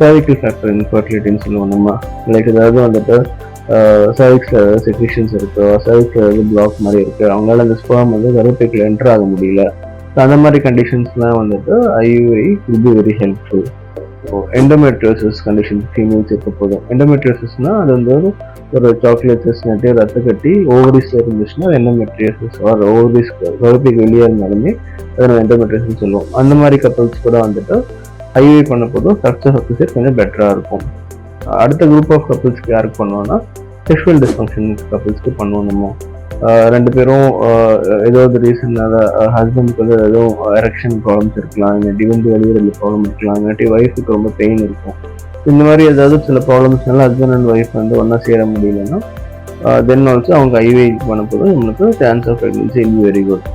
Cervical factor இன்ஃபர்டிலிட்டின்னு சொல்லுவோம் நம்ம. Like ஏதாவது வந்துட்டு சர்விக்ஸில் ஏதாவது செக்ரிஷன்ஸ் இருக்கோ சர்விக்ஸில் ஏதாவது பிளாக் மாதிரி இருக்கு. அவங்களால அந்த ஸ்பேம் வந்து கருப்பைக்குள்ள என்டர் ஆக முடியல. ஸோ அந்த மாதிரி கண்டிஷன்ஸ்லாம் வந்துட்டு IUI will be very helpful endometriosis condition females இருக்க போதும். எண்டோமெட்ரியோசிஸ்னா அது வந்து ஒரு சாக்லேட்ஸஸ் நட்டு ரத்த கட்டி ஓவரிஸ் இருந்துச்சுன்னா எண்டோமெட்ரியோசிஸ் ஆர் ஓவரிஸ் கருப்பைக்கு வெளியே இருந்தாலுமே அதை நம்ம எண்டோமெட்ரியோசிஸ் சொல்லுவோம். அந்த மாதிரி கப்பல்ஸ் கூட வந்துட்டு ஹைவே பண்ண போதும் சக்ஸஸ் ஆஃபீஸர் கொஞ்சம் பெட்டராக இருக்கும். அடுத்த குரூப் ஆஃப் கப்பல்ஸ்க்கு யாருக்கு பண்ணுவோம்னா செக்ஷுவல் டிஸ்ஃபங்க்ஷன் கப்பல்ஸ்க்கு பண்ணுவோம் நம்ம. ரெண்டு பேரும் ஆஹ் ஏதோ ஒரு ரீசன்னால ஹஸ்பண்டுக்கு வந்து ஏதோ எரெக்ஷன் ப்ராப்ளம்ஸ் இருக்கலாம் இல்லாட்டி வந்து வெளியிடல ப்ராப்ளம் இருக்கலாம் இல்லாட்டி ஒய்ஃபுக்கு ரொம்ப பெயின் இருக்கும். இந்த மாதிரி ஏதாவது சில ப்ராப்ளம்ஸ்னால ஹஸ்பண்ட் அண்ட் ஒய்ஃப் வந்து ஒன்றா சேர முடியலன்னா தென் ஆல்சோ அவங்க ஐவே பண்ண போதும் நம்மளுக்கு chance of pregnancy will very good